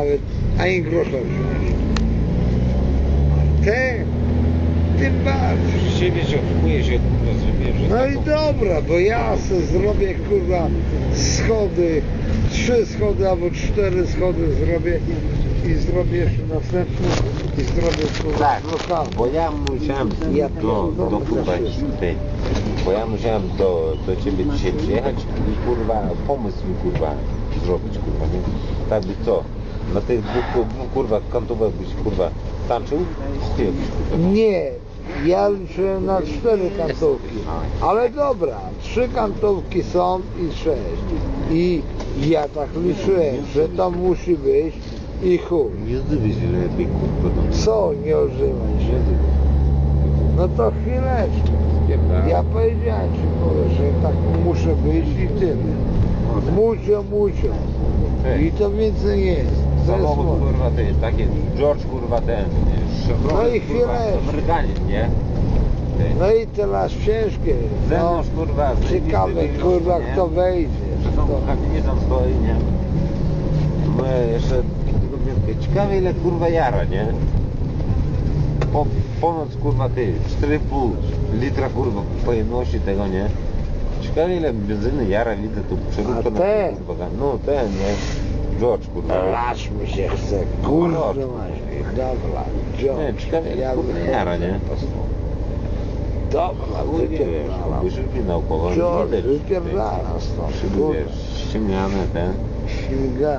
nawet ani grosza wziąć. Te, tym bardziej. Siebie się oszukuje się, kurwa, że No i taką- dobra, bo ja se zrobię kurwa schody, trzy schody albo cztery schody zrobię i zrobię jeszcze następny i zrobię kurwa Tak, lokal. bo ja musiałem Ja do, pierdolę do kurwa ty, bo ja musiałem do, do ciebie dzisiaj przyjechać i kurwa pomysł mi kurwa zrobić kurwa, nie? Tak by co? Na tych dwóch, dwóch kurwa kantówach byś kurwa tańczył? Nie, ja liczyłem na cztery kantówki, ale dobra, trzy kantówki są i sześć. I ja tak liczyłem, że to musi być i chuj. Nie zdywię się, że lepiej kurwa. Co nie zdywię. No to chwileczkę. Ja powiedziałem ci, kurwa, że tak muszę być i tyle. Mucio, mucio. I to więcej nie jest. To Samochód moje. kurwa ty, takie George kurwa ten, nie? Chevrolet, No i chwileczkę. Amerykanin, nie? Ty. No i teraz ciężkie. No, Zewnątrz kurwa, ciekawe, zajebisty kurwa, wygląd, kto nie? wejdzie. Że tą Kto. tam stoi, nie? My jeszcze tylko mnie- ciekawe ile kurwa jara, nie? Po, ponad kurwa ty, 4,5 litra kurwa pojemności tego, nie? Ciekawe ile benzyny jara widzę tu przeróbka A na ten? kurwa. No ten, nie? George kurwa. Lasz mi się chce, kurwa. Dobra, Nie, George, ciekawe ile ja kurwa jara, nie? Dobra, wypierdalam. wyżywki naokoło, nie George, widać. wypierdalam stąd, kurwa. ściemniane, ten.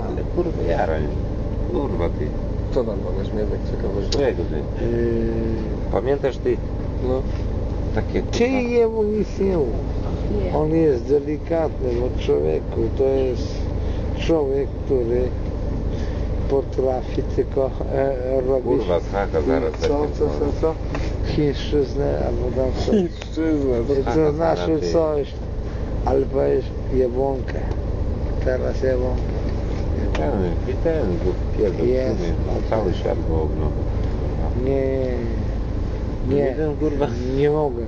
Ale kurwa jara, nie? Kurwa ty. Co tam mogłeś mieć tak ciekawość? Czego ty? Yy, Pamiętasz ty No, takie Ty kurwa... jemu nic nie mów. On jest delikatny od człowieku. To jest człowiek, który potrafi tylko e, robić Kurwa, saka zaraz co, co, co, co? Chińszczyznę albo tam coś. Chińszczyzna, to znaczy coś, ale powiesz jebłonkę. Teraz jebłonkę. Ten, i ten, go pierdol, Jest. no, cały świat go ogląda. Nie, nie, kurwa. nie mogę.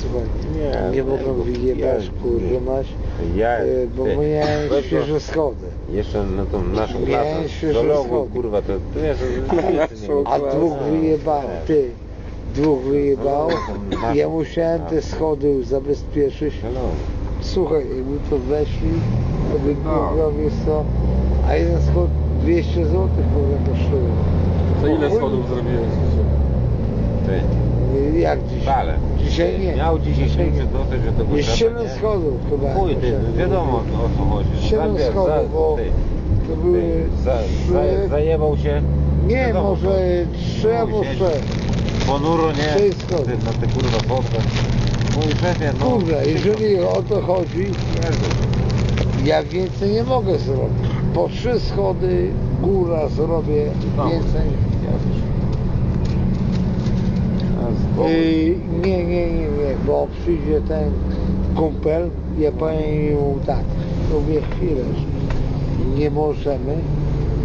Słuchaj, Nie, nie mogę bo- wyjebać, kurwa mać. Ja, E, bo ty, miałem weź go- świeże schody. Jeszcze na tą naszą Miałem klasę, świeże schody. kurwa, to ty wiesz, że. A dwóch wyjebało, ty. Dwóch wyjebało. No, Ja musiałem te schody zabezpieczyć. Słuchaj, jakby to weszli, to by No. kurwa, wiesz co, a jeden schod 200 zł kurwa kosztuje. To ile schodów zrobiłeś? Ty, Jak dzisiaj? ale. Dzisiaj nie. Miał dzisiaj Dzisiaj się nie. dotrzeć do tego Jest drzewa, 7 nie? schodów chyba. Chuj, ty, wiadomo o co chodzi. 7 Za- schodów, za- bo ty, to były ty, za, za, trzy, zajebał się. nie, wiadomo, może to- 3 Chuj, albo siedzi. 4. Ponuro, nie? Trzy schody. Ty, na te kurwa podkę. Mój szefie, no. Kurde, jeżeli o to chodzi, ja więcej nie mogę zrobić. Po trzy schody góra zrobię więcej. Nie, nie, nie, nie, bo przyjdzie ten kumpel, ja powiem mu tak, mówię chwilę, nie możemy,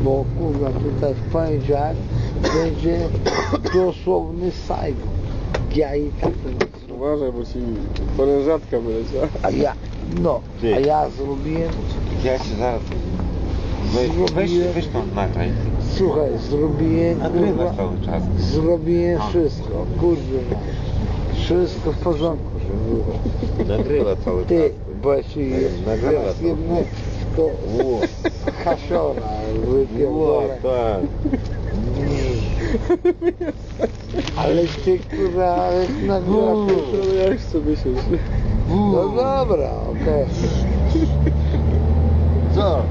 bo kurwa tutaj w poniedziałek będzie dosłowny Saigon. Ja i tak. Uważaj, bo ci porężatka wyleciała. A ja, no, Ty. a ja zrobiłem, Ja się zaraz... Weź, weź, weź tam nagraj. Słuchaj, zrobiłem, Nagrywasz kurwa, cały czas. zrobiłem A. wszystko, kurde, wszystko w porządku, żeby było. Nagrywa cały Ty, czas. bo ja ci Nagrywa to. jedno to Ło. wypierdolę. tak. Ale ty kurwa, ale nagrywasz. Ale jak sobie się... No dobra, okej. Co?